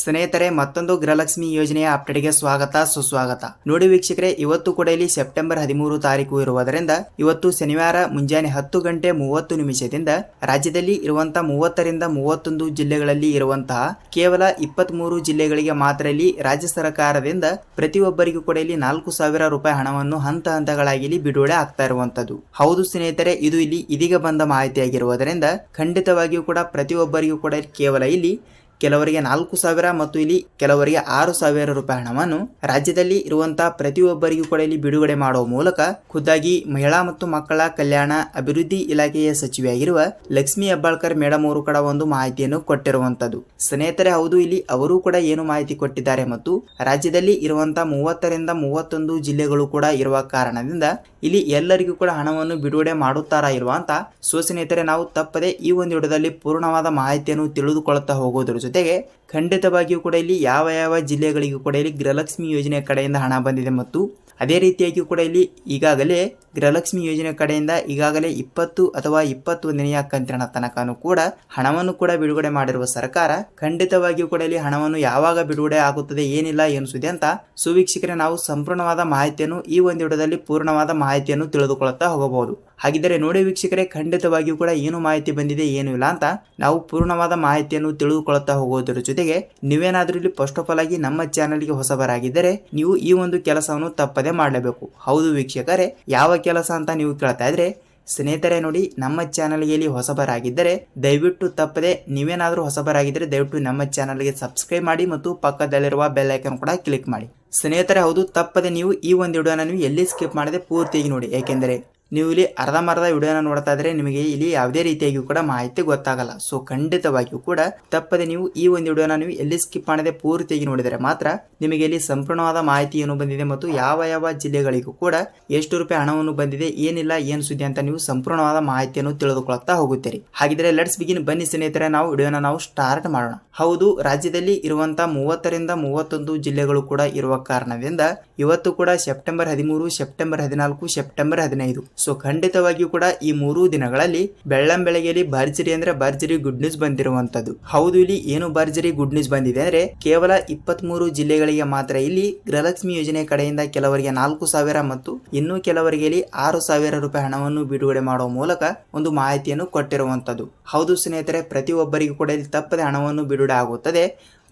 ಸ್ನೇಹಿತರೆ, ಮತ್ತೊಂದು ಗೃಹಲಕ್ಷ್ಮಿ ಯೋಜನೆಯ ಅಪ್ಡೇಟ್ಗೆ ಸ್ವಾಗತ, ಸುಸ್ವಾಗತ. ನೋಡಿ ವೀಕ್ಷಕರೇ, ಇವತ್ತು ಕೂಡ ಇಲ್ಲಿ ಸೆಪ್ಟೆಂಬರ್ ಹದಿಮೂರು ತಾರೀಕು ಇರುವುದರಿಂದ ಇವತ್ತು ಶನಿವಾರ ಮುಂಜಾನೆ ಹತ್ತು ಗಂಟೆ ಮೂವತ್ತು ನಿಮಿಷದಿಂದ ರಾಜ್ಯದಲ್ಲಿ ಇರುವಂತಹ ಮೂವತ್ತರಿಂದ ಮೂವತ್ತೊಂದು ಜಿಲ್ಲೆಗಳಲ್ಲಿ ಇರುವಂತಹ ಕೇವಲ ಇಪ್ಪತ್ತ್ ಮೂರು ಜಿಲ್ಲೆಗಳಿಗೆ ಮಾತ್ರ ಇಲ್ಲಿ ರಾಜ್ಯ ಸರ್ಕಾರದಿಂದ ಪ್ರತಿಯೊಬ್ಬರಿಗೂ ಕೂಡ ಇಲ್ಲಿ ನಾಲ್ಕು ಸಾವಿರ ರೂಪಾಯಿ ಹಣವನ್ನು ಹಂತ ಹಂತಗಳಾಗಿ ಇಲ್ಲಿ ಬಿಡುಗಡೆ ಆಗ್ತಾ ಇರುವಂತದ್ದು. ಹೌದು ಸ್ನೇಹಿತರೆ, ಇದು ಇಲ್ಲಿ ಇದೀಗ ಬಂದ ಮಾಹಿತಿಯಾಗಿರುವುದರಿಂದ ಖಂಡಿತವಾಗಿಯೂ ಕೂಡ ಪ್ರತಿಯೊಬ್ಬರಿಗೂ ಕೂಡ ಕೇವಲ ಇಲ್ಲಿ ಕೆಲವರಿಗೆ ನಾಲ್ಕು ಸಾವಿರ ಮತ್ತು ಇಲ್ಲಿ ಕೆಲವರಿಗೆ ಆರು ಸಾವಿರ ರೂಪಾಯಿ ಹಣವನ್ನು ರಾಜ್ಯದಲ್ಲಿ ಇರುವಂತಹ ಪ್ರತಿಯೊಬ್ಬರಿಗೂ ಕೂಡ ಇಲ್ಲಿ ಬಿಡುಗಡೆ ಮಾಡುವ ಮೂಲಕ ಖುದ್ದಾಗಿ ಮಹಿಳಾ ಮತ್ತು ಮಕ್ಕಳ ಕಲ್ಯಾಣ ಅಭಿವೃದ್ಧಿ ಇಲಾಖೆಯ ಸಚಿವೆಯಾಗಿರುವ ಲಕ್ಷ್ಮಿ ಹೆಬ್ಬಾಳ್ಕರ್ ಮೇಡಮ್ ಅವರು ಕೂಡ ಒಂದು ಮಾಹಿತಿಯನ್ನು ಕೊಟ್ಟಿರುವಂತದ್ದು. ಸ್ನೇಹಿತರೆ, ಹೌದು, ಇಲ್ಲಿ ಅವರು ಕೂಡ ಏನು ಮಾಹಿತಿ ಕೊಟ್ಟಿದ್ದಾರೆ ಮತ್ತು ರಾಜ್ಯದಲ್ಲಿ ಇರುವಂತಹ ಮೂವತ್ತರಿಂದ ಮೂವತ್ತೊಂದು ಜಿಲ್ಲೆಗಳು ಕೂಡ ಇರುವ ಕಾರಣದಿಂದ ಇಲ್ಲಿ ಎಲ್ಲರಿಗೂ ಕೂಡ ಹಣವನ್ನು ಬಿಡುಗಡೆ ಮಾಡುತ್ತಾರಾ ಇಲ್ವಾ ಅಂತ ಸೊ ಸ್ನೇಹಿತರೆ, ನಾವು ತಪ್ಪದೆ ಈ ಒಂದು ವಿಡಿಯೋದಲ್ಲಿ ಪೂರ್ಣವಾದ ಮಾಹಿತಿಯನ್ನು ತಿಳಿದುಕೊಳ್ಳುತ್ತಾ ಹೋಗೋದ್ರ ಜೊತೆಗೆ ಖಂಡಿತವಾಗಿಯೂ ಕೂಡ ಇಲ್ಲಿ ಯಾವ ಯಾವ ಜಿಲ್ಲೆಗಳಿಗೂ ಕೂಡ ಇಲ್ಲಿ ಗೃಹಲಕ್ಷ್ಮಿ ಯೋಜನೆ ಕಡೆಯಿಂದ ಹಣ ಬಂದಿದೆ ಮತ್ತು ಅದೇ ರೀತಿಯಾಗಿಯೂ ಕೂಡ ಇಲ್ಲಿ ಈಗಾಗಲೇ ಗೃಹಲಕ್ಷ್ಮಿ ಯೋಜನೆ ಕಡೆಯಿಂದ ಈಗಾಗಲೇ ಇಪ್ಪತ್ತು ಅಥವಾ ಇಪ್ಪತ್ತೊಂದನೆಯ ಕಂತಿನ ತನಕನೂ ಕೂಡ ಹಣವನ್ನು ಕೂಡ ಬಿಡುಗಡೆ ಮಾಡಿರುವ ಸರ್ಕಾರ ಖಂಡಿತವಾಗಿಯೂ ಕೂಡ ಇಲ್ಲಿ ಹಣವನ್ನು ಯಾವಾಗ ಬಿಡುಗಡೆ ಆಗುತ್ತದೆ, ಏನಿಲ್ಲ ಎನಿಸಿದೆ ಅಂತ ಸುವೀಕ್ಷಕರೇ ನಾವು ಸಂಪೂರ್ಣವಾದ ಮಾಹಿತಿಯನ್ನು ಈ ಒಂದು ವಿಡಿಯೋದಲ್ಲಿ ಪೂರ್ಣವಾದ ಮಾಹಿತಿಯನ್ನು ತಿಳಿದುಕೊಳ್ಳುತ್ತಾ ಹೋಗಬಹುದು. ಹಾಗಿದ್ದರೆ ನೋಡಿ ವೀಕ್ಷಕರೇ, ಖಂಡಿತವಾಗಿಯೂ ಕೂಡ ಏನು ಮಾಹಿತಿ ಬಂದಿದೆ, ಏನು ಇಲ್ಲ ಅಂತ ನಾವು ಪೂರ್ಣವಾದ ಮಾಹಿತಿಯನ್ನು ತಿಳಿದುಕೊಳ್ಳುತ್ತಾ ಹೋಗೋದರ ಜೊತೆಗೆ ನೀವೇನಾದರೂ ಇಲ್ಲಿ ಫಸ್ಟ್ ಆಫ್ ಆಲ್ ಆಗಿ ನಮ್ಮ ಚಾನಲ್ಗೆ ಹೊಸಬರಾಗಿದ್ದರೆ ನೀವು ಈ ಒಂದು ಕೆಲಸವನ್ನು ತಪ್ಪದೆ ಮಾಡಲೇಬೇಕು. ಹೌದು ವೀಕ್ಷಕರೇ, ಯಾವ ಕೆಲಸ ಅಂತ ನೀವು ಕೇಳ್ತಾ ಇದ್ರೆ ಸ್ನೇಹಿತರೆ ನೋಡಿ, ನಮ್ಮ ಚಾನಲ್ಗೆ ಇಲ್ಲಿ ಹೊಸಬರಾಗಿದ್ದರೆ ದಯವಿಟ್ಟು ತಪ್ಪದೆ ನೀವೇನಾದರೂ ಹೊಸಬರಾಗಿದ್ದರೆ ದಯವಿಟ್ಟು ನಮ್ಮ ಚಾನಲ್ಗೆ ಸಬ್ಸ್ಕ್ರೈಬ್ ಮಾಡಿ ಮತ್ತು ಪಕ್ಕದಲ್ಲಿರುವ ಬೆಲ್ ಐಕನ್ ಕೂಡ ಕ್ಲಿಕ್ ಮಾಡಿ. ಸ್ನೇಹಿತರೆ, ಹೌದು, ತಪ್ಪದೆ ನೀವು ಈ ಒಂದು ವಿಡಿಯೋನ ನೀವು ಎಲ್ಲಿ ಸ್ಕಿಪ್ ಮಾಡದೆ ಪೂರ್ತಿಯಾಗಿ ನೋಡಿ. ಏಕೆಂದರೆ ನೀವು ಇಲ್ಲಿ ಅರ್ಧಮರ್ಧ ವಿಡಿಯೋನ ನೋಡ್ತಾ ಇದ್ರೆ ನಿಮಗೆ ಇಲ್ಲಿ ಯಾವುದೇ ರೀತಿಯಾಗಿಯೂ ಕೂಡ ಮಾಹಿತಿ ಗೊತ್ತಾಗಲ್ಲ. ಸೊ ಖಂಡಿತವಾಗಿಯೂ ಕೂಡ ತಪ್ಪದೆ ನೀವು ಈ ಒಂದು ವಿಡಿಯೋನ ನೀವು ಎಲ್ಲಿ ಸ್ಕಿಪ್ ಮಾಡದೆ ಪೂರ್ತಿಯಾಗಿ ನೋಡಿದರೆ ಮಾತ್ರ ನಿಮಗೆ ಇಲ್ಲಿ ಸಂಪೂರ್ಣವಾದ ಮಾಹಿತಿ ಏನು ಬಂದಿದೆ ಮತ್ತು ಯಾವ ಯಾವ ಜಿಲ್ಲೆಗಳಿಗೂ ಕೂಡ ಎಷ್ಟು ರೂಪಾಯಿ ಹಣವನ್ನು ಬಂದಿದೆ, ಏನಿಲ್ಲ, ಏನು ಸುದ್ದಿ ಅಂತ ನೀವು ಸಂಪೂರ್ಣವಾದ ಮಾಹಿತಿಯನ್ನು ತಿಳಿದುಕೊಳ್ಳುತ್ತಾ ಹೋಗುತ್ತೀರಿ. ಹಾಗಿದ್ರೆ ಲೆಟ್ಸ್ ಬಿಗಿನ್ ಬನ್ನಿ ಸ್ನೇಹಿತರೆ, ನಾವು ವಿಡಿಯೋನ ನಾವು ಸ್ಟಾರ್ಟ್ ಮಾಡೋಣ. ಹೌದು, ರಾಜ್ಯದಲ್ಲಿ ಇರುವಂತಹ ಮೂವತ್ತರಿಂದ ಮೂವತ್ತೊಂದು ಜಿಲ್ಲೆಗಳು ಕೂಡ ಇರುವ ಕಾರಣದಿಂದ ಇವತ್ತು ಕೂಡ ಸೆಪ್ಟೆಂಬರ್ ಹದಿಮೂರು ಸೆಪ್ಟೆಂಬರ್ ಹದಿನಾಲ್ಕು ಸೆಪ್ಟೆಂಬರ್ ಹದಿನೈದು ಸೊ ಖಂಡಿತವಾಗಿಯೂ ಕೂಡ ಈ ಮೂರು ದಿನಗಳಲ್ಲಿ ಬೆಳ್ಳಂ ಬೆಳಗ್ಗೆಯಲ್ಲಿ ಭರ್ಜರಿ ಅಂದ್ರೆ ಭರ್ಜರಿ ಗುಡ್ ನ್ಯೂಸ್ ಬಂದಿರುವಂತದ್ದು ಹೌದು, ಇಲ್ಲಿ ಏನು ಭರ್ಜರಿ ಗುಡ್ ನ್ಯೂಸ್ ಬಂದಿದೆ ಅಂದ್ರೆ ಕೇವಲ ಇಪ್ಪತ್ತ್ ಮೂರು ಜಿಲ್ಲೆಗಳಿಗೆ ಮಾತ್ರ ಇಲ್ಲಿ ಗೃಹಲಕ್ಷ್ಮಿ ಯೋಜನೆ ಕಡೆಯಿಂದ ಕೆಲವರಿಗೆ ನಾಲ್ಕು ಸಾವಿರ ಮತ್ತು ಇನ್ನೂ ಕೆಲವರಿಗೆ ಇಲ್ಲಿ ಆರು ಸಾವಿರ ರೂಪಾಯಿ ಹಣವನ್ನು ಬಿಡುಗಡೆ ಮಾಡುವ ಮೂಲಕ ಒಂದು ಮಾಹಿತಿಯನ್ನು ಕೊಟ್ಟಿರುವಂತದ್ದು ಹೌದು ಸ್ನೇಹಿತರೆ, ಪ್ರತಿಯೊಬ್ಬರಿಗೂ ಕೂಡ ಇಲ್ಲಿ ತಪ್ಪದೆ ಹಣವನ್ನು ಬಿಡುಗಡೆ ಆಗುತ್ತದೆ.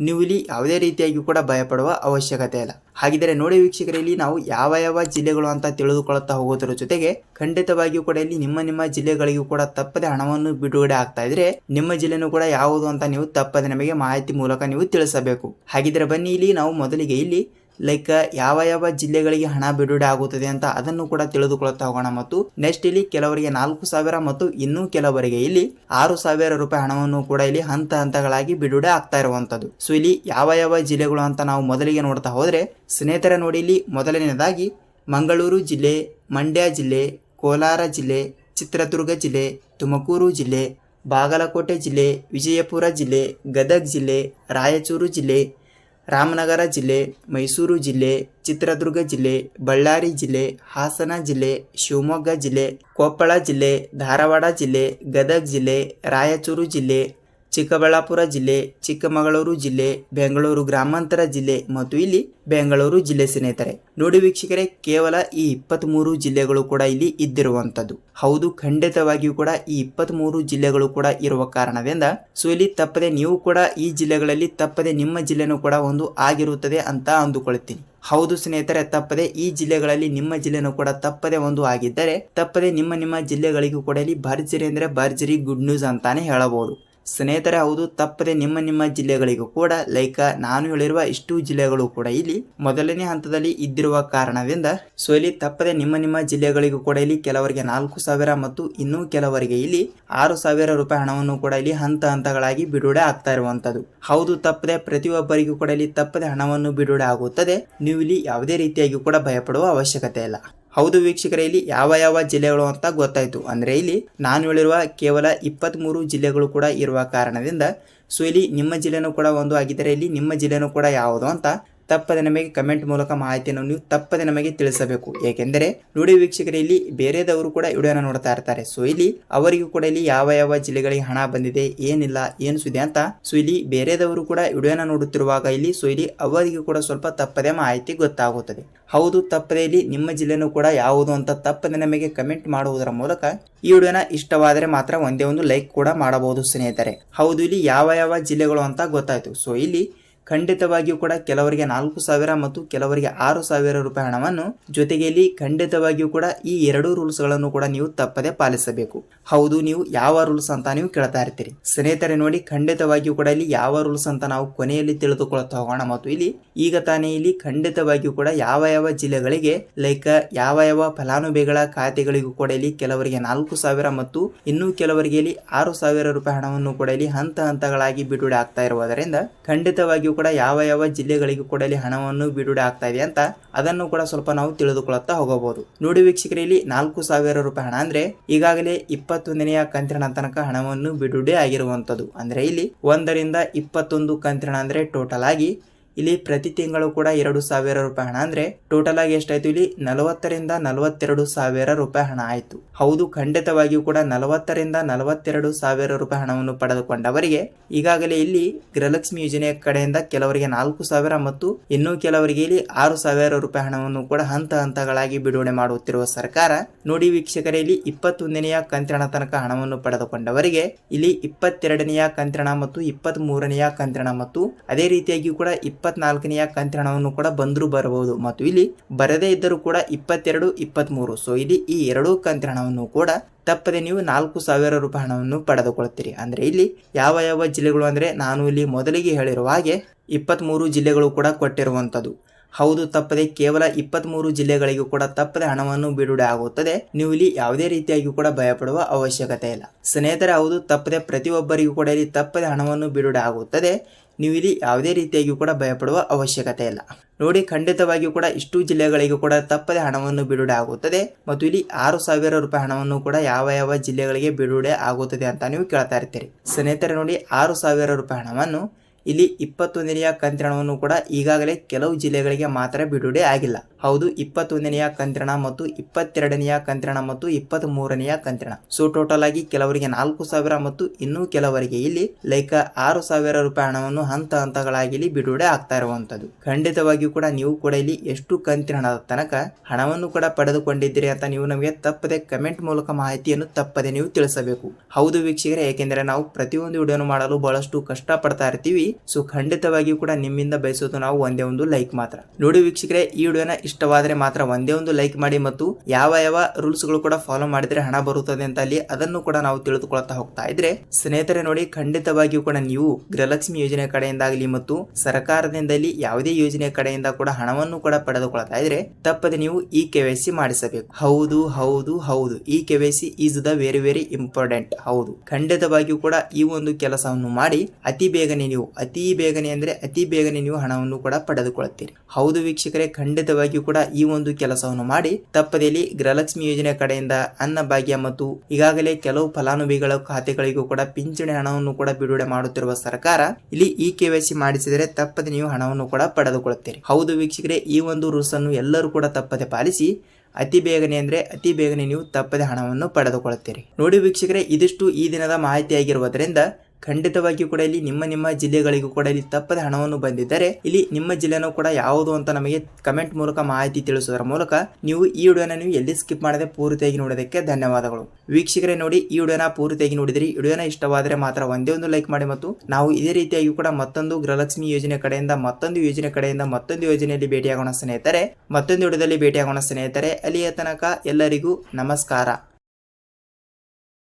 ನೀವು ಇಲ್ಲಿ ಯಾವುದೇ ರೀತಿಯಾಗಿ ಕೂಡ ಭಯಪಡುವ ಅವಶ್ಯಕತೆ ಇಲ್ಲ. ಹಾಗಿದ್ರೆ ನೋಡಿ ವೀಕ್ಷಕರಲ್ಲಿ ನಾವು ಯಾವ ಯಾವ ಜಿಲ್ಲೆಗಳು ಅಂತ ತಿಳಿದುಕೊಳ್ಳುತ್ತಾ ಹೋಗೋದ್ರ ಜೊತೆಗೆ ಖಂಡಿತವಾಗಿಯೂ ಕೂಡ ಇಲ್ಲಿ ನಿಮ್ಮ ನಿಮ್ಮ ಜಿಲ್ಲೆಗಳಿಗೂ ಕೂಡ ತಪ್ಪದೆ ಹಣವನ್ನು ಬಿಡುಗಡೆ ಆಗ್ತಾ ಇದ್ರೆ ನಿಮ್ಮ ಜಿಲ್ಲೆನೂ ಕೂಡ ಯಾವುದು ಅಂತ ನೀವು ತಪ್ಪದೆ ನಮಗೆ ಮಾಹಿತಿ ಮೂಲಕ ನೀವು ತಿಳಿಸಬೇಕು. ಹಾಗಿದ್ರೆ ಬನ್ನಿ, ಇಲ್ಲಿ ನಾವು ಮೊದಲಿಗೆ ಇಲ್ಲಿ ಲೈಕ್ ಯಾವ ಯಾವ ಜಿಲ್ಲೆಗಳಿಗೆ ಹಣ ಬಿಡುಗಡೆ ಆಗುತ್ತದೆ ಅಂತ ಅದನ್ನು ಕೂಡ ತಿಳಿದುಕೊಳ್ಳುತ್ತಾ ಹೋಗೋಣ. ಮತ್ತು ನೆಕ್ಸ್ಟ್ ಇಲ್ಲಿ ಕೆಲವರಿಗೆ ನಾಲ್ಕು ಸಾವಿರ ಮತ್ತು ಇನ್ನೂ ಕೆಲವರಿಗೆ ಇಲ್ಲಿ ಆರು ಸಾವಿರ ರೂಪಾಯಿ ಹಣವನ್ನು ಕೂಡ ಇಲ್ಲಿ ಹಂತ ಹಂತಗಳಾಗಿ ಬಿಡುಗಡೆ ಆಗ್ತಾ ಇರುವಂತದ್ದು ಸೊ ಇಲ್ಲಿ ಯಾವ ಯಾವ ಜಿಲ್ಲೆಗಳು ಅಂತ ನಾವು ಮೊದಲಿಗೆ ನೋಡ್ತಾ ಹೋದ್ರೆ, ಸ್ನೇಹಿತರ ನೋಡಿ ಇಲ್ಲಿ ಮೊದಲನೇದಾಗಿ ಮಂಗಳೂರು ಜಿಲ್ಲೆ, ಮಂಡ್ಯ ಜಿಲ್ಲೆ, ಕೋಲಾರ ಜಿಲ್ಲೆ, ಚಿತ್ರದುರ್ಗ ಜಿಲ್ಲೆ, ತುಮಕೂರು ಜಿಲ್ಲೆ, ಬಾಗಲಕೋಟೆ ಜಿಲ್ಲೆ, ವಿಜಯಪುರ ಜಿಲ್ಲೆ, ಗದಗ್ ಜಿಲ್ಲೆ, ರಾಯಚೂರು ಜಿಲ್ಲೆ ರಾಮನಗರ ಜಿಲ್ಲೆ, ಮೈಸೂರು ಜಿಲ್ಲೆ, ಚಿತ್ರದುರ್ಗ ಜಿಲ್ಲೆ, ಬಳ್ಳಾರಿ ಜಿಲ್ಲೆ, ಹಾಸನ ಜಿಲ್ಲೆ, ಶಿವಮೊಗ್ಗ ಜಿಲ್ಲೆ, ಕೊಪ್ಪಳ ಜಿಲ್ಲೆ, ಧಾರವಾಡ ಜಿಲ್ಲೆ, ಗದಗ ಜಿಲ್ಲೆ, ರಾಯಚೂರು ಜಿಲ್ಲೆ ಚಿಕ್ಕಬಳ್ಳಾಪುರ ಜಿಲ್ಲೆ, ಚಿಕ್ಕಮಗಳೂರು ಜಿಲ್ಲೆ, ಬೆಂಗಳೂರು ಗ್ರಾಮಾಂತರ ಜಿಲ್ಲೆ ಮತ್ತು ಇಲ್ಲಿ ಬೆಂಗಳೂರು ಜಿಲ್ಲೆ ಸ್ನೇಹಿತರೆ. ನೋಡಿ ವೀಕ್ಷಕರೇ, ಕೇವಲ ಈ ಇಪ್ಪತ್ತ್ ಮೂರು ಜಿಲ್ಲೆಗಳು ಕೂಡ ಇಲ್ಲಿ ಇದ್ದಿರುವಂಥದ್ದು. ಹೌದು, ಖಂಡಿತವಾಗಿಯೂ ಕೂಡ ಈ ಇಪ್ಪತ್ತ್ ಮೂರು ಜಿಲ್ಲೆಗಳು ಕೂಡ ಇರುವ ಕಾರಣದಿಂದ ಸೊ ಇಲ್ಲಿ ತಪ್ಪದೆ ನೀವು ಕೂಡ ಈ ಜಿಲ್ಲೆಗಳಲ್ಲಿ ತಪ್ಪದೆ ನಿಮ್ಮ ಜಿಲ್ಲೆನೂ ಕೂಡ ಒಂದು ಆಗಿರುತ್ತದೆ ಅಂತ ಅಂದುಕೊಳ್ತೀನಿ. ಹೌದು ಸ್ನೇಹಿತರೆ, ತಪ್ಪದೆ ಈ ಜಿಲ್ಲೆಗಳಲ್ಲಿ ನಿಮ್ಮ ಜಿಲ್ಲೆನೂ ಕೂಡ ತಪ್ಪದೆ ಒಂದು ಆಗಿದ್ದರೆ, ತಪ್ಪದೆ ನಿಮ್ಮ ನಿಮ್ಮ ಜಿಲ್ಲೆಗಳಿಗೂ ಕೂಡ ಇಲ್ಲಿ ಭರ್ಜರಿ ಅಂದರೆ ಭರ್ಜರಿ ಗುಡ್ ನ್ಯೂಸ್ ಅಂತಾನೆ ಹೇಳಬಹುದು. ಸ್ನೇಹಿತರೆ, ಹೌದು, ತಪ್ಪದೆ ನಿಮ್ಮ ನಿಮ್ಮ ಜಿಲ್ಲೆಗಳಿಗೂ ಕೂಡ, ಲೈಕ್ ನಾನು ಹೇಳಿರುವ ಇಷ್ಟು ಜಿಲ್ಲೆಗಳು ಕೂಡ ಇಲ್ಲಿ ಮೊದಲನೇ ಹಂತದಲ್ಲಿ ಇದ್ದಿರುವ ಕಾರಣದಿಂದ ಸೊ ಇಲ್ಲಿ ತಪ್ಪದೆ ನಿಮ್ಮ ನಿಮ್ಮ ಜಿಲ್ಲೆಗಳಿಗೂ ಕೂಡ ಇಲ್ಲಿ ಕೆಲವರಿಗೆ ನಾಲ್ಕು ಸಾವಿರ ಮತ್ತು ಇನ್ನೂ ಕೆಲವರಿಗೆ ಇಲ್ಲಿ ಆರು ಸಾವಿರ ರೂಪಾಯಿ ಹಣವನ್ನು ಕೂಡ ಇಲ್ಲಿ ಹಂತ ಹಂತಗಳಾಗಿ ಬಿಡುಗಡೆ ಆಗ್ತಾ ಇರುವಂತದ್ದು ಹೌದು, ತಪ್ಪದೆ ಪ್ರತಿಯೊಬ್ಬರಿಗೂ ಕೂಡ ಇಲ್ಲಿ ತಪ್ಪದೆ ಹಣವನ್ನು ಬಿಡುಗಡೆ ಆಗುತ್ತದೆ. ನೀವು ಇಲ್ಲಿ ಯಾವುದೇ ರೀತಿಯಾಗಿ ಕೂಡ ಭಯಪಡುವ ಅವಶ್ಯಕತೆ ಇಲ್ಲ. ಹೌದು ವೀಕ್ಷಕರೇ, ಇಲ್ಲಿ ಯಾವ ಯಾವ ಜಿಲ್ಲೆಗಳು ಅಂತ ಗೊತ್ತಾಯಿತು. ಅಂದ್ರೆ ಇಲ್ಲಿ ನಾನು ಹೇಳಿರುವ ಕೇವಲ ಇಪ್ಪತ್ತ್ ಮೂರು ಜಿಲ್ಲೆಗಳು ಕೂಡ ಇರುವ ಕಾರಣದಿಂದ ಸೊ ಇಲ್ಲಿ ನಿಮ್ಮ ಜಿಲ್ಲೆನೂ ಕೂಡ ಒಂದು ಆಗಿದ್ದರೆ, ಇಲ್ಲಿ ನಿಮ್ಮ ಜಿಲ್ಲೆನೂ ಕೂಡ ಯಾವುದು ಅಂತ ತಪ್ಪದೆ ನಮಗೆ ಕಮೆಂಟ್ ಮೂಲಕ ಮಾಹಿತಿಯನ್ನು ನೀವು ತಪ್ಪದೆ ನಮಗೆ ತಿಳಿಸಬೇಕು. ಏಕೆಂದರೆ ನುಡಿ ವೀಕ್ಷಕರು, ಇಲ್ಲಿ ಬೇರೆದವರು ಕೂಡ ವಿಡಿಯೋನ ನೋಡ್ತಾ ಇರ್ತಾರೆ. ಸೊ ಇಲ್ಲಿ ಅವರಿಗೂ ಕೂಡ ಇಲ್ಲಿ ಯಾವ ಯಾವ ಜಿಲ್ಲೆಗಳಿಗೆ ಹಣ ಬಂದಿದೆ, ಏನಿಲ್ಲ, ಏನು ಸುದ್ದಿ ಅಂತ. ಸೊ ಇಲ್ಲಿ ಬೇರೆದವರು ಕೂಡ ವಿಡಿಯೋನ ನೋಡುತ್ತಿರುವಾಗ ಇಲ್ಲಿ ಸೊ ಇಲ್ಲಿ ಅವರಿಗೂ ಕೂಡ ಸ್ವಲ್ಪ ತಪ್ಪದೆ ಮಾಹಿತಿ ಗೊತ್ತಾಗುತ್ತದೆ. ಹೌದು, ತಪ್ಪದೆ ಇಲ್ಲಿ ನಿಮ್ಮ ಜಿಲ್ಲೆನೂ ಕೂಡ ಯಾವುದು ಅಂತ ತಪ್ಪದೆ ನಮಗೆ ಕಮೆಂಟ್ ಮಾಡುವುದರ ಮೂಲಕ ಈ ವಿಡಿಯೋನ ಇಷ್ಟವಾದರೆ ಮಾತ್ರ ಒಂದೇ ಒಂದು ಲೈಕ್ ಕೂಡ ಮಾಡಬಹುದು ಸ್ನೇಹಿತರೆ. ಹೌದು, ಇಲ್ಲಿ ಯಾವ ಯಾವ ಜಿಲ್ಲೆಗಳು ಅಂತ ಗೊತ್ತಾಯ್ತು. ಸೊ ಇಲ್ಲಿ ಖಂಡಿತವಾಗಿಯೂ ಕೂಡ ಕೆಲವರಿಗೆ ನಾಲ್ಕು ಸಾವಿರ ಮತ್ತು ಕೆಲವರಿಗೆ ಆರು ಸಾವಿರ ರೂಪಾಯಿ ಹಣವನ್ನು ಜೊತೆಗೆ ಇಲ್ಲಿ ಖಂಡಿತವಾಗಿಯೂ ಕೂಡ ಈ ಎರಡು ರೂಲ್ಸ್ಗಳನ್ನು ಕೂಡ ನೀವು ತಪ್ಪದೆ ಪಾಲಿಸಬೇಕು. ಹೌದು, ನೀವು ಯಾವ ರೂಲ್ಸ್ ಅಂತ ನೀವು ಕೇಳ್ತಾ ಇರ್ತೀರಿ. ಸ್ನೇಹಿತರೆ ನೋಡಿ, ಖಂಡಿತವಾಗಿಯೂ ಕೂಡ ಇಲ್ಲಿ ಯಾವ ರೂಲ್ಸ್ ಅಂತ ನಾವು ಕೊನೆಯಲ್ಲಿ ತಿಳಿದುಕೊಳ್ತಾ ಹೋಗೋಣ ಮತ್ತು ಇಲ್ಲಿ ಈಗ ತಾನೇ ಇಲ್ಲಿ ಖಂಡಿತವಾಗಿಯೂ ಕೂಡ ಯಾವ ಯಾವ ಜಿಲ್ಲೆಗಳಿಗೆ ಲೈಕ್ ಯಾವ ಯಾವ ಫಲಾನುಭವಿಗಳ ಖಾತೆಗಳಿಗೂ ಕೂಡ ಇಲ್ಲಿ ಕೆಲವರಿಗೆ ನಾಲ್ಕು ಸಾವಿರ ಮತ್ತು ಇನ್ನೂ ಕೆಲವರಿಗೆ ಇಲ್ಲಿ ಆರು ಸಾವಿರ ರೂಪಾಯಿ ಹಣವನ್ನು ಕೂಡ ಇಲ್ಲಿ ಹಂತ ಹಂತಗಳಾಗಿ ಬಿಡುಗಡೆ ಆಗ್ತಾ ಇರುವುದರಿಂದ ಖಂಡಿತವಾಗಿಯೂ ಕೂಡ ಯಾವ ಯಾವ ಜಿಲ್ಲೆಗಳಿಗೂ ಕೂಡ ಇಲ್ಲಿ ಹಣವನ್ನು ಬಿಡುಗಡೆ ಆಗ್ತಾ ಇದೆ ಅಂತ ಅದನ್ನು ಕೂಡ ಸ್ವಲ್ಪ ನಾವು ತಿಳಿದುಕೊಳ್ಳುತ್ತಾ ಹೋಗಬಹುದು. ನೋಡಿ ವೀಕ್ಷಕರಲ್ಲಿ ನಾಲ್ಕು ಸಾವಿರ ರೂಪಾಯಿ ಹಣ ಅಂದ್ರೆ ಈಗಾಗಲೇ ಇಪ್ಪತ್ತೊಂದನೆಯ ಕಂತಿನ ತನಕ ಹಣವನ್ನು ಬಿಡುಗಡೆ ಆಗಿರುವಂತದ್ದು ಅಂದ್ರೆ ಇಲ್ಲಿ ಒಂದರಿಂದ ಇಪ್ಪತ್ತೊಂದು ಕಂತಿನ ಅಂದ್ರೆ ಟೋಟಲ್ ಆಗಿ ಇಲ್ಲಿ ಪ್ರತಿ ತಿಂಗಳು ಕೂಡ ಎರಡು ಸಾವಿರ ರೂಪಾಯಿ ಹಣ. ಅಂದ್ರೆ ಟೋಟಲ್ ಆಗಿ ಎಷ್ಟಾಯ್ತು ಇಲ್ಲಿ? ನಲವತ್ತರಿಂದ ನಲವತ್ತೆರಡು ಸಾವಿರ ರೂಪಾಯಿ ಹಣ ಆಯ್ತು. ಹೌದು, ಖಂಡಿತವಾಗಿಯೂ ಕೂಡ ನಲವತ್ತರಿಂದ ನಲವತ್ತೆರಡು ಸಾವಿರ ರೂಪಾಯಿ ಹಣವನ್ನು ಪಡೆದುಕೊಂಡವರಿಗೆ ಈಗಾಗಲೇ ಇಲ್ಲಿ ಗೃಹಲಕ್ಷ್ಮಿ ಯೋಜನೆಯ ಕಡೆಯಿಂದ ಕೆಲವರಿಗೆ ನಾಲ್ಕು ಸಾವಿರ ಮತ್ತು ಇನ್ನೂ ಕೆಲವರಿಗೆ ಇಲ್ಲಿ ಆರು ಸಾವಿರ ರೂಪಾಯಿ ಹಣವನ್ನು ಕೂಡ ಹಂತ ಹಂತಗಳಾಗಿ ಬಿಡುಗಡೆ ಮಾಡುತ್ತಿರುವ ಸರ್ಕಾರ, ನೋಡಿ ವೀಕ್ಷಕರೇ, ಇಲ್ಲಿ ಇಪ್ಪತ್ತೊಂದನೆಯ ಕಂತಿನ ತನಕ ಹಣವನ್ನು ಪಡೆದುಕೊಂಡವರಿಗೆ ಇಲ್ಲಿ ಇಪ್ಪತ್ತೆರಡನೆಯ ಕಂತಿನ ಮತ್ತು ಇಪ್ಪತ್ತ್ ಮೂರನೆಯ ಕಂತಿನ ಮತ್ತು ಅದೇ ರೀತಿಯಾಗಿ ಕೂಡ ಇಪ್ಪತ್ನಾಲ್ಕನೆಯ ಕಂತಿನ ಕೂಡ ಬಂದರೂ ಬರಬಹುದು ಮತ್ತು ಇಲ್ಲಿ ಬರದೇ ಇದ್ದರೂ ಕೂಡ ಇಪ್ಪತ್ತೆರಡು ಇಪ್ಪತ್ತ್ ಮೂರು ಸೊ ಇಲ್ಲಿ ಈ ಎರಡು ಕಂತಿನ ಹಣವನ್ನು ಕೂಡ ತಪ್ಪದೆ ನೀವು ನಾಲ್ಕು ಸಾವಿರ ರೂಪಾಯಿ ಹಣವನ್ನು ಪಡೆದುಕೊಳ್ಳುತ್ತೀರಿ ಅಂದ್ರೆ ಇಲ್ಲಿ ಯಾವ ಯಾವ ಜಿಲ್ಲೆಗಳು ಅಂದ್ರೆ ನಾನು ಇಲ್ಲಿ ಮೊದಲಿಗೆ ಹೇಳಿರುವ ಹಾಗೆ ಇಪ್ಪತ್ತ್ಮೂರು ಜಿಲ್ಲೆಗಳು ಕೂಡ ಕೊಟ್ಟಿರುವಂಥದ್ದು. ಹೌದು, ತಪ್ಪದೆ ಕೇವಲ ಇಪ್ಪತ್ತ್ಮೂರು ಜಿಲ್ಲೆಗಳಿಗೂ ಕೂಡ ತಪ್ಪದೆ ಹಣವನ್ನು ಬಿಡುಗಡೆ ಆಗುತ್ತದೆ. ನೀವು ಇಲ್ಲಿ ಯಾವುದೇ ರೀತಿಯಾಗಿ ಕೂಡ ಭಯಪಡುವ ಅವಶ್ಯಕತೆ ಇಲ್ಲ. ಸ್ನೇಹಿತರೆ, ಹೌದು, ತಪ್ಪದೆ ಪ್ರತಿಯೊಬ್ಬರಿಗೂ ಕೂಡ ಇಲ್ಲಿ ತಪ್ಪದೆ ಹಣವನ್ನು ಬಿಡುಗಡೆ ಆಗುತ್ತದೆ. ನೀವು ಇಲ್ಲಿ ಯಾವುದೇ ರೀತಿಯಾಗಿ ಕೂಡ ಭಯಪಡುವ ಅವಶ್ಯಕತೆ ಇಲ್ಲ. ನೋಡಿ, ಖಂಡಿತವಾಗಿಯೂ ಕೂಡ ಇಷ್ಟು ಜಿಲ್ಲೆಗಳಿಗೂ ಕೂಡ ತಪ್ಪದೆ ಹಣವನ್ನು ಬಿಡುಗಡೆ ಆಗುತ್ತದೆ. ಮತ್ತು ಇಲ್ಲಿ ಆರು ಸಾವಿರ ರೂಪಾಯಿ ಹಣವನ್ನು ಕೂಡ ಯಾವ ಯಾವ ಜಿಲ್ಲೆಗಳಿಗೆ ಬಿಡುಗಡೆ ಆಗುತ್ತದೆ ಅಂತ ನೀವು ಕೇಳ್ತಾ ಇರ್ತೀರಿ. ಸ್ನೇಹಿತರೆ, ನೋಡಿ, ಆರು ಸಾವಿರ ರೂಪಾಯಿ ಹಣವನ್ನು ಇಲ್ಲಿ ಇಪ್ಪತ್ತೊಂದನೆಯ ಕಂತ್ರಣವನ್ನು ಕೂಡ ಈಗಾಗಲೇ ಕೆಲವು ಜಿಲ್ಲೆಗಳಿಗೆ ಮಾತ್ರ ಬಿಡುಗಡೆ ಆಗಿಲ್ಲ. ಹೌದು, ಇಪ್ಪತ್ತೊಂದನೆಯ ಕಂತ್ರಣ ಮತ್ತು ಇಪ್ಪತ್ತೆರಡನೆಯ ಕಂತ್ರಣ ಮತ್ತು ಇಪ್ಪತ್ತ್ ಮೂರನೆಯ ಕಂತ್ರಣ. ಸೊ ಟೋಟಲ್ ಆಗಿ ಕೆಲವರಿಗೆ ನಾಲ್ಕು ಸಾವಿರ ಮತ್ತು ಇನ್ನೂ ಕೆಲವರಿಗೆ ಇಲ್ಲಿ ಲೈಕ್ ಆರು ಸಾವಿರ ರೂಪಾಯಿ ಹಣವನ್ನು ಹಂತ ಹಂತಗಳಾಗಿ ಇಲ್ಲಿ ಬಿಡುಗಡೆ ಆಗ್ತಾ ಇರುವಂತದ್ದು ಖಂಡಿತವಾಗಿಯೂ ಕೂಡ ನೀವು ಕೂಡ ಇಲ್ಲಿ ಎಷ್ಟು ಕಂತ್ರಣದ ತನಕ ಹಣವನ್ನು ಕೂಡ ಪಡೆದುಕೊಂಡಿದ್ದೀರಿ ಅಂತ ನೀವು ನಮಗೆ ತಪ್ಪದೆ ಕಮೆಂಟ್ ಮೂಲಕ ಮಾಹಿತಿಯನ್ನು ತಪ್ಪದೆ ನೀವು ತಿಳಿಸಬೇಕು. ಹೌದು ವೀಕ್ಷಕರೇ, ಏಕೆಂದರೆ ನಾವು ಪ್ರತಿಯೊಂದು ವಿಡಿಯೋನು ಮಾಡಲು ಬಹಳಷ್ಟು ಕಷ್ಟಪಡ್ತಾ ಇರ್ತೀವಿ. ಸೊ ಖಂಡಿತವಾಗಿಯೂ ಕೂಡ ನಿಮ್ಮಿಂದ ಬಯಸೋದು ನಾವು ಒಂದೇ ಒಂದು ಲೈಕ್ ಮಾತ್ರ. ನೋಡಿ ವೀಕ್ಷಕರೇ, ಈ ವಿಡಿಯೋನ ಇಷ್ಟವಾದರೆ ಮಾತ್ರ ಒಂದೇ ಒಂದು ಲೈಕ್ ಮಾಡಿ ಮತ್ತು ಯಾವ ಯಾವ ರೂಲ್ಸ್ಗಳು ಕೂಡ ಫಾಲೋ ಮಾಡಿದ್ರೆ ಹಣ ಬರುತ್ತದೆ ಅಂತ ಅಲ್ಲಿ ಅದನ್ನು ಕೂಡ ನಾವು ತಿಳಿದುಕೊಳ್ತಾ ಹೋಗ್ತಾ ಇದ್ರೆ, ಸ್ನೇಹಿತರೆ ನೋಡಿ, ಖಂಡಿತವಾಗಿಯೂ ಕೂಡ ನೀವು ಗೃಹಲಕ್ಷ್ಮಿ ಯೋಜನೆ ಕಡೆಯಿಂದಾಗಲಿ ಮತ್ತು ಸರ್ಕಾರದಿಂದಲಿ ಯಾವುದೇ ಯೋಜನೆ ಕಡೆಯಿಂದ ಕೂಡ ಹಣವನ್ನು ಕೂಡ ಪಡೆದುಕೊಳ್ತಾ ಇದ್ರೆ ತಪ್ಪದೆ ನೀವು ಈ ಕೆವೈಸಿ ಮಾಡಿಸಬೇಕು. ಹೌದು ಹೌದು ಹೌದು. ಈ KYC is the very very important ಹೌದು. ಖಂಡಿತವಾಗಿಯೂ ಕೂಡ ಈ ಒಂದು ಕೆಲಸವನ್ನು ಮಾಡಿ ಅತಿ ಬೇಗನೆ ನೀವು ಅತಿ ಬೇಗನೆ ಅಂದ್ರೆ ಅತಿ ಬೇಗನೆ ನೀವು ಹಣವನ್ನು ಕೂಡ ಪಡೆದುಕೊಳ್ಳುತ್ತೀರಿ. ಹೌದು ವೀಕ್ಷಕರೇ, ಖಂಡಿತವಾಗಿಯೂ ಕೂಡ ಈ ಒಂದು ಕೆಲಸವನ್ನು ಮಾಡಿ ತಪ್ಪದಲ್ಲಿ ಗೃಹಲಕ್ಷ್ಮಿ ಯೋಜನೆ ಕಡೆಯಿಂದ ಅನ್ನಭಾಗ್ಯ ಮತ್ತು ಈಗಾಗಲೇ ಕೆಲವು ಫಲಾನುಭವಿಗಳ ಖಾತೆಗಳಿಗೂ ಕೂಡ ಪಿಂಚಣಿ ಹಣವನ್ನು ಕೂಡ ಬಿಡುಗಡೆ ಮಾಡುತ್ತಿರುವ ಸರ್ಕಾರ, ಇಲ್ಲಿ ಈ ಕೆವೈಸಿ ಮಾಡಿಸಿದರೆ ತಪ್ಪದೆ ನೀವು ಹಣವನ್ನು ಕೂಡ ಪಡೆದುಕೊಳ್ಳುತ್ತೀರಿ. ಹೌದು ವೀಕ್ಷಕರೇ, ಈ ಒಂದು ರೂಲ್ಸ್ ಎಲ್ಲರೂ ಕೂಡ ತಪ್ಪದೆ ಪಾಲಿಸಿ ಅತಿ ಬೇಗನೆ ಅಂದ್ರೆ ಅತಿ ಬೇಗನೆ ನೀವು ತಪ್ಪದೆ ಹಣವನ್ನು ಪಡೆದುಕೊಳ್ಳುತ್ತೀರಿ. ನೋಡಿ ವೀಕ್ಷಕರೇ, ಇದಿಷ್ಟು ಈ ದಿನದ ಮಾಹಿತಿಯಾಗಿರುವುದರಿಂದ ಖಂಡಿತವಾಗಿಯೂ ಕೂಡ ಇಲ್ಲಿ ನಿಮ್ಮ ನಿಮ್ಮ ಜಿಲ್ಲೆಗಳಿಗೂ ಕೂಡ ಇಲ್ಲಿ ತಪ್ಪದ ಹಣವನ್ನು ಬಂದಿದ್ದರೆ ಇಲ್ಲಿ ನಿಮ್ಮ ಜಿಲ್ಲೆನೂ ಕೂಡ ಯಾವುದು ಅಂತ ನಮಗೆ ಕಮೆಂಟ್ ಮೂಲಕ ಮಾಹಿತಿ ತಿಳಿಸುವುದರ ಮೂಲಕ ನೀವು ಈ ವಿಡಿಯೋನ ನೀವು ಎಲ್ಲಿ ಸ್ಕಿಪ್ ಮಾಡದೆ ಪೂರ್ತಿಯಾಗಿ ನೋಡೋದಕ್ಕೆ ಧನ್ಯವಾದಗಳು. ವೀಕ್ಷಕರೇ ನೋಡಿ, ಈ ವಿಡಿಯೋನ ಪೂರ್ತಿಯಾಗಿ ನೋಡಿದ್ರಿ ವಿಡಿಯೋನ ಇಷ್ಟವಾದರೆ ಮಾತ್ರ ಒಂದೇ ಒಂದು ಲೈಕ್ ಮಾಡಿ ಮತ್ತು ನಾವು ಇದೇ ರೀತಿಯಾಗಿ ಕೂಡ ಮತ್ತೊಂದು ಗೃಹಲಕ್ಷ್ಮಿ ಯೋಜನೆ ಕಡೆಯಿಂದ, ಮತ್ತೊಂದು ಯೋಜನೆ ಕಡೆಯಿಂದ, ಮತ್ತೊಂದು ಯೋಜನೆಯಲ್ಲಿ ಭೇಟಿಯಾಗೋಣ ಸ್ನೇಹಿತರೆ, ಮತ್ತೊಂದು ವಿಡಿಯೋದಲ್ಲಿ ಭೇಟಿಯಾಗೋಣ ಸ್ನೇಹಿತರೆ, ಅಲ್ಲಿಯ ತನಕ ಎಲ್ಲರಿಗೂ ನಮಸ್ಕಾರ.